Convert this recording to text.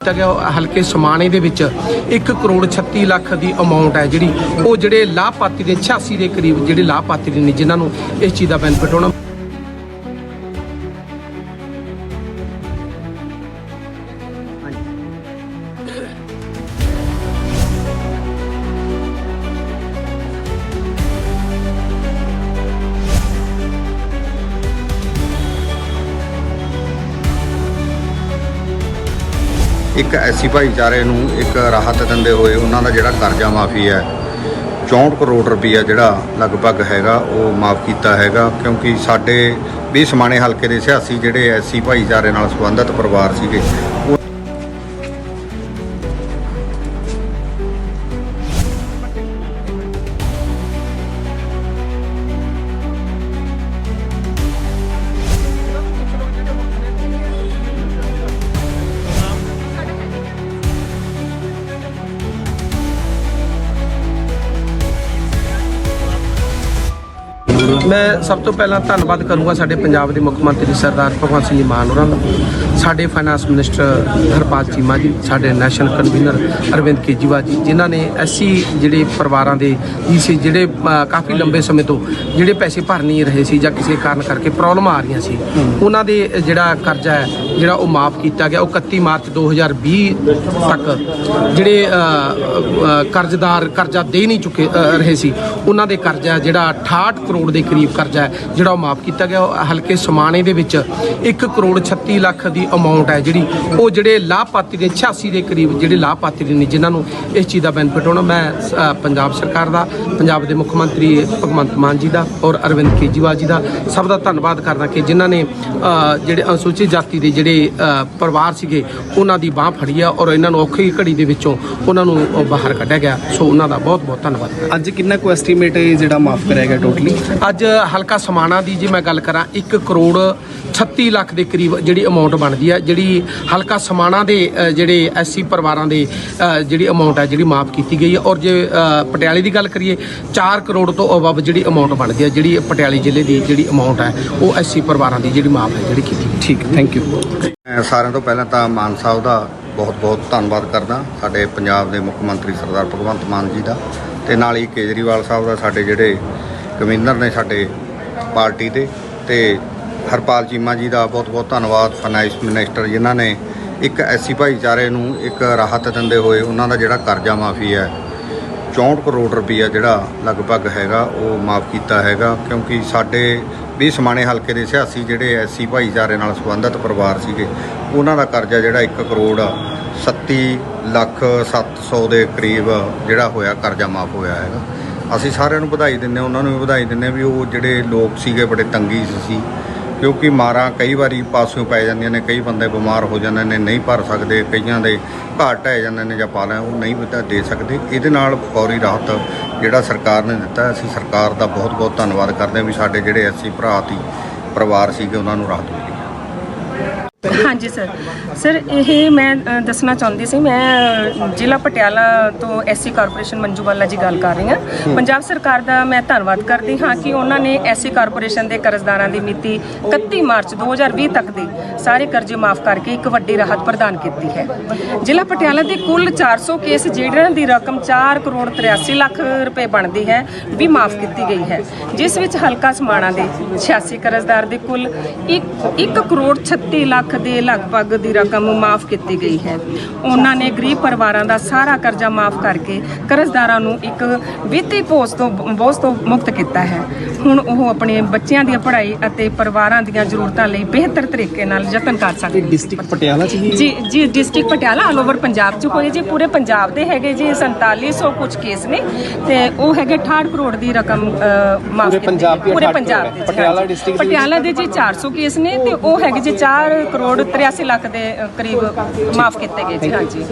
ਕੀਤਾ ਗਿਆ ਹਲਕੇ ਸਮਾਣੇ ਦੇ ਵਿੱਚ 1 ਕਰੋੜ 36 ਲੱਖ ਦੀ ਅਮਾਉਂਟ ਹੈ ਜਿਹੜੀ ਉਹ ਜਿਹੜੇ ਲਾਭਪਾਤਰੀ ਦੇ 86 ਦੇ ਕਰੀਬ ਜਿਹੜੇ ਲਾਭਪਾਤਰੀ ਨੇ ਜਿਨ੍ਹਾਂ ਨੂੰ ਇਸ ਚੀਜ਼ ਦਾ ਬੈਨੀਫਿਟ ਹੋਣਾ। ਇੱਕ ਐਸੀ ਭਾਈਚਾਰੇ ਨੂੰ ਇੱਕ ਰਾਹਤ ਦਿੰਦੇ ਹੋਏ ਉਹਨਾਂ ਦਾ ਜਿਹੜਾ ਕਰਜ਼ਾ ਮਾਫੀ ਹੈ 64 ਕਰੋੜ ਰੁਪਈਆ ਜਿਹੜਾ ਲਗਭਗ ਹੈਗਾ, ਉਹ ਮਾਫ ਕੀਤਾ ਹੈਗਾ, ਕਿਉਂਕਿ ਸਾਡੇ ਵੀ ਸਮਾਣੇ ਹਲਕੇ ਦੇ ਸਿਆਸੀ ਜਿਹੜੇ ਐਸੀ ਭਾਈਚਾਰੇ ਨਾਲ ਸੰਬੰਧਿਤ ਪਰਿਵਾਰ ਸੀਗੇ ਮੈਂ ਸਭ ਤੋਂ ਪਹਿਲਾਂ ਧੰਨਵਾਦ ਕਰੂੰਗਾ ਸਾਡੇ ਪੰਜਾਬ ਦੇ ਮੁੱਖ ਮੰਤਰੀ ਸਰਦਾਰ ਭਗਵੰਤ ਸਿੰਘ ਮਾਨ ਹੋਰਾਂ ਦਾ ਸਾਡੇ ਫਾਈਨਾਂਸ ਮਿਨਿਸਟਰ ਹਰਪਾਲ ਚੀਮਾ ਜੀ, ਸਾਡੇ ਨੈਸ਼ਨਲ ਕਨਵੀਨਰ ਅਰਵਿੰਦ ਕੇਜੀਵਾਲ ਜੀ, ਜਿਨ੍ਹਾਂ ਨੇ ਐਸੀ ਜਿਹੜੇ ਪਰਿਵਾਰਾਂ ਦੇ ਜੀ ਸੀ, ਜਿਹੜੇ ਕਾਫੀ ਲੰਬੇ ਸਮੇਂ ਤੋਂ ਜਿਹੜੇ ਪੈਸੇ ਭਰ ਨਹੀਂ ਰਹੇ ਸੀ ਜਾਂ ਕਿਸੇ ਕਾਰਨ ਕਰਕੇ ਪ੍ਰੋਬਲਮ ਆ ਰਹੀਆਂ ਸੀ, ਉਹਨਾਂ ਦੇ ਜਿਹੜਾ ਕਰਜ਼ਾ ਹੈ, ਜਿਹੜਾ ਉਹ ਮਾਫ ਕੀਤਾ ਗਿਆ, ਉਹ 31 ਮਾਰਚ 2020 ਤੱਕ ਜਿਹੜੇ ਕਰਜ਼ਦਾਰ ਕਰਜ਼ਾ ਦੇ ਨਹੀਂ ਚੁੱਕੇ ਰਹੇ ਸੀ, ਉਹਨਾਂ ਦੇ ਕਰਜ਼ਾ ਜਿਹੜਾ 68 ਕਰੋੜ ਦੇ ਕਰੀਬ ਕਰਜ਼ਾ ਹੈ ਜਿਹੜਾ ਉਹ ਮਾਫ ਕੀਤਾ ਗਿਆ ਹਲਕੇ ਸਮਾਣੇ ਦੇ ਵਿੱਚ 1 ਕਰੋੜ 36 ਲੱਖ ਦੀ ਅਮਾਉਂਟ ਹੈ ਜਿਹੜੀ ਉਹ ਜਿਹੜੇ ਲਾਭਪਾਤਰੀ ਦੇ 86 ਦੇ ਕਰੀਬ ਜਿਹੜੇ ਲਾਭਪਾਤਰੀ ਨੇ ਜਿਨ੍ਹਾਂ ਨੂੰ ਇਸ ਚੀਜ਼ ਦਾ ਬੈਨੀਫਿਟ ਹੋਣਾ ਮੈਂ ਪੰਜਾਬ ਸਰਕਾਰ ਦਾ ਪੰਜਾਬ ਦੇ ਮੁੱਖ ਮੰਤਰੀ ਭਗਵੰਤ ਮਾਨ ਜੀ ਦਾ ਔਰ ਅਰਵਿੰਦ ਕੇਜਰੀਵਾਲ ਜੀ ਦਾ ਸਭ ਦਾ ਧੰਨਵਾਦ ਕਰਦਾ ਕਿ ਜਿਨ੍ਹਾਂ ਨੇ ਜਿਹੜੇ ਅਨੁਸੂਚਿਤ ਜਾਤੀ ਦੇ ਜਿਹੜੇ ਪਰਿਵਾਰ ਸੀਗੇ ਉਹਨਾਂ ਦੀ ਬਾਹ ਫੜੀ ਆ ਔਰ ਇਹਨਾਂ ਨੂੰ ਔਖੀ ਘੜੀ ਦੇ ਵਿੱਚੋਂ ਉਹਨਾਂ ਨੂੰ ਬਾਹਰ ਕੱਢਿਆ ਗਿਆ। ਸੋ ਉਹਨਾਂ ਦਾ ਬਹੁਤ ਬਹੁਤ ਧੰਨਵਾਦ। ਅੱਜ ਕਿੰਨਾ ਕੁ ਐਸਟੀਮੇਟ ਹੈ ਜਿਹੜਾ ਮਾਫ ਕਰਿਆ ਗਿਆ ਟੋਟਲੀ ਅੱਜ ਹਲਕਾ ਸਮਾਣਾ ਦੀ ਜੇ ਮੈਂ ਗੱਲ ਕਰਾਂ 1 ਕਰੋੜ 36 ਲੱਖ ਦੇ ਕਰੀਬ ਜਿਹੜੀ ਅਮਾਉਂਟ ਬਣਦੀ ਹੈ ਜਿਹੜੀ ਹਲਕਾ ਸਮਾਣਾ ਦੇ ਜਿਹੜੇ ਐਸਸੀ ਪਰਿਵਾਰਾਂ ਦੇ ਜਿਹੜੀ ਅਮਾਉਂਟ ਹੈ ਜਿਹੜੀ ਮਾਫ ਕੀਤੀ ਗਈ ਹੈ ਔਰ ਜੇ ਪਟਿਆਲੇ ਦੀ ਗੱਲ ਕਰੀਏ 4 ਕਰੋੜ ਤੋਂ ਅਬਵ ਜਿਹੜੀ ਅਮਾਉਂਟ ਬਣਦੀ ਹੈ ਜਿਹੜੀ ਪਟਿਆਲੇ ਜ਼ਿਲ੍ਹੇ ਦੀ ਜਿਹੜੀ ਅਮਾਉਂਟ ਹੈ ਉਹ ਐਸਸੀ ਪਰਿਵਾਰਾਂ ਦੀ ਜਿਹੜੀ ਮਾਫ ਹੈ ਜਿਹੜੀ ਕੀਤੀ ਗਈ। ਠੀਕ ਥੈਂਕ ਯੂ ਮੈਂ ਸਾਰਿਆਂ ਤੋਂ ਪਹਿਲਾਂ ਤਾਂ ਮਾਨ ਸਾਹਿਬ ਦਾ ਬਹੁਤ-ਬਹੁਤ ਧੰਨਵਾਦ ਕਰਦਾ ਸਾਡੇ ਪੰਜਾਬ ਦੇ ਮੁੱਖ ਮੰਤਰੀ ਸਰਦਾਰ ਭਗਵੰਤ ਮਾਨ ਜੀ ਦਾ ਤੇ ਨਾਲ ਹੀ ਕੇਜਰੀਵਾਲ ਸਾਹਿਬ ਦਾ ਸਾਡੇ ਜਿਹੜੇ ਕਮਿਸ਼ਨਰ ਨੇ ਸਾਡੇ ਪਾਰਟੀ ਦੇ ਤੇ ਹਰਪਾਲ ਚੀਮਾ ਜੀ ਦਾ ਬਹੁਤ-ਬਹੁਤ ਧੰਨਵਾਦ, ਫਾਈਨੈਂਸ ਮਿਨਿਸਟਰ ਜਿਨ੍ਹਾਂ ਨੇ ਇੱਕ ਐਸੀ ਭਾਈਚਾਰੇ ਨੂੰ ਇੱਕ ਰਾਹਤ ਦਿੰਦੇ ਹੋਏ ਉਹਨਾਂ ਦਾ ਜਿਹੜਾ ਕਰਜ਼ਾ ਮਾਫੀ ਹੈ 64 ਕਰੋੜ ਰੁਪਈਆ ਜਿਹੜਾ ਲਗਭਗ ਹੈਗਾ ਉਹ ਮਾਫ ਕੀਤਾ ਹੈਗਾ ਕਿਉਂਕਿ ਸਾਡੇ ਵੀ ਸਮਾਣੇ ਹਲਕੇ ਦੇ ਸਿਆਸੀ ਜਿਹੜੇ ਐਸੀ ਭਾਈਚਾਰੇ ਨਾਲ ਸੰਬੰਧਿਤ ਪਰਿਵਾਰ ਸੀਗੇ, ਉਹਨਾਂ ਦਾ ਕਰਜ਼ਾ ਜਿਹੜਾ 1 ਕਰੋੜ 37 ਲੱਖ 700 ਦੇ ਕਰੀਬ ਜਿਹੜਾ ਹੋਇਆ ਕਰਜ਼ਾ ਮਾਫ ਹੋਇਆ ਹੈਗਾ। ਅਸੀਂ ਸਾਰਿਆਂ ਨੂੰ ਵਧਾਈ ਦਿੰਦੇ ਹਾਂ, ਉਹਨਾਂ ਨੂੰ ਵੀ ਵਧਾਈ ਦਿੰਦੇ ਹਾਂ ਵੀ ਉਹ ਜਿਹੜੇ ਲੋਕ ਸੀਗੇ ਬੜੇ ਤੰਗੀ ਸੀ। ਕਿਉਂਕਿ ਮਾਰਾਂ ਕਈ ਵਾਰੀ ਪਾਸਿਓਂ ਪੈ ਜਾਂਦੀਆਂ ਨੇ, ਕਈ ਬੰਦੇ ਬਿਮਾਰ ਹੋ ਜਾਂਦੇ ਨੇ, ਨਹੀਂ ਭਰ ਸਕਦੇ, ਕਈਆਂ ਦੇ ਘਰ ਢਹਿ ਜਾਂਦੇ ਨੇ ਜਾਂ ਪਾਲਾਂ ਉਹ ਨਹੀਂ ਬਤਾ ਦੇ ਸਕਦੇ। ਇਹਦੇ ਨਾਲ ਫੌਰੀ ਰਾਹਤ ਜਿਹੜਾ ਸਰਕਾਰ ਨੇ ਦਿੱਤਾ, ਅਸੀਂ ਸਰਕਾਰ ਦਾ ਬਹੁਤ ਬਹੁਤ ਧੰਨਵਾਦ ਕਰਦੇ ਹਾਂ ਵੀ ਸਾਡੇ ਜਿਹੜੇ ਐਸੀ ਭਰਾ ਤੀ, ਪਰਿਵਾਰ ਸੀਗੇ, ਉਹਨਾਂ ਨੂੰ ਰਾਹਤ ਮਿਲੀ। ਹਾਂਜੀ ਸਰ। ਸਰ ਇਹ ਮੈਂ ਅ, ਦੱਸਣਾ ਚਾਹੁੰਦੀ ਸੀ ਮੈਂ ਅ, ਜ਼ਿਲ੍ਹਾ ਪਟਿਆਲਾ ਤੋਂ ਐਸਸੀ ਕਾਰਪੋਰੇਸ਼ਨ ਮੰਜੂਵਾਲਾ ਜੀ ਗੱਲ ਕਰ ਰਹੀ ਹਾਂ। ਪੰਜਾਬ ਸਰਕਾਰ ਦਾ ਮੈਂ ਧੰਨਵਾਦ ਕਰਦੀ ਹਾਂ ਕਿ ਉਹਨਾਂ ਨੇ ਐਸਸੀ ਕਾਰਪੋਰੇਸ਼ਨ ਦੇ ਕਰਜ਼ਦਾਰਾਂ ਦੀ ਮਿਤੀ 31 ਮਾਰਚ 2020 ਤੱਕ ਦੇ ਸਾਰੇ ਕਰਜ਼ੇ ਮਾਫ ਕਰਕੇ ਇੱਕ ਵੱਡੀ ਰਾਹਤ ਪ੍ਰਦਾਨ ਕੀਤੀ ਹੈ। ਜ਼ਿਲ੍ਹਾ ਪਟਿਆਲਾ ਦੇ ਕੁੱਲ 400 ਕੇਸ ਜਿਹੜਿਆਂ ਦੀ ਰਕਮ 4 ਕਰੋੜ 83 ਲੱਖ ਰੁਪਏ ਬਣਦੀ ਹੈ ਵੀ ਮਾਫ ਕੀਤੀ ਗਈ ਹੈ। ਜਿਸ ਵਿੱਚ ਹਲਕਾ ਸਮਾਣਾ ਦੇ 86 ਕਰਜ਼ਦਾਰ ਦੇ ਕੁੱਲ 1 ਕਰੋੜ 36 ਲੱਖ ਦੇ ਲਗਭਗ ਦੀ ਰਕਮ ਮਾਫ ਕੀਤੀ ਗਈ ਹੈ। ਉਹਨਾਂ ਨੇ ਗਰੀਬ ਪਰਿਵਾਰਾਂ ਦਾ ਸਾਰਾ ਕਰਜ਼ਾ ਮਾਫ ਕਰਕੇ ਕਰਜ਼ਦਾਰਾਂ ਨੂੰ ਇੱਕ ਵਿੱਤੀ ਬੋਝ ਤੋਂ ਬੋਝ ਤੋਂ ਮੁਕਤ ਕੀਤਾ ਹੈ। ਹੁਣ ਉਹ ਆਪਣੇ ਬੱਚਿਆਂ ਦੀ ਪੜ੍ਹਾਈ ਅਤੇ ਪਰਿਵਾਰਾਂ ਦੀਆਂ ਜ਼ਰੂਰਤਾਂ ਲਈ ਬਿਹਤਰ ਤਰੀਕੇ ਨਾਲ ਯਤਨ ਕਰ ਸਕਦੇ ਡਿਸਟ੍ਰਿਕਟ ਪਟਿਆਲਾ ਚ ਜੀ ਜੀ district Patiala all over Punjab ਚ ਹੋਏ ਜੀ ਪੂਰੇ ਪੰਜਾਬ ਦੇ ਹੈਗੇ ਜੀ 4700 ਕੁਝ ਕੇਸ ਨੇ ਤੇ ਉਹ ਹੈਗੇ 68 ਕਰੋੜ ਦੀ ਰਕਮ ਮਾਫ ਕੀਤੀ ਪੂਰੇ 68 ਪੰਜਾਬ ਦੇ ਪਟਿਆਲਾ ਵਿੱਚ- ਪਟਿਆਲਾ ਦੇ ਜੀ 400 ਕੇਸ ਨੇ ਤੇ ਉਹ ਹੈਗੇ ਜੀ 4 ਕਰੋੜ 83 ਲੱਖ ਦੇ ਅਹ, ਕਰੀਬ ਮਾਫ ਕੀਤੇ ਗਏ ਜੀ ਹਾਂਜੀ।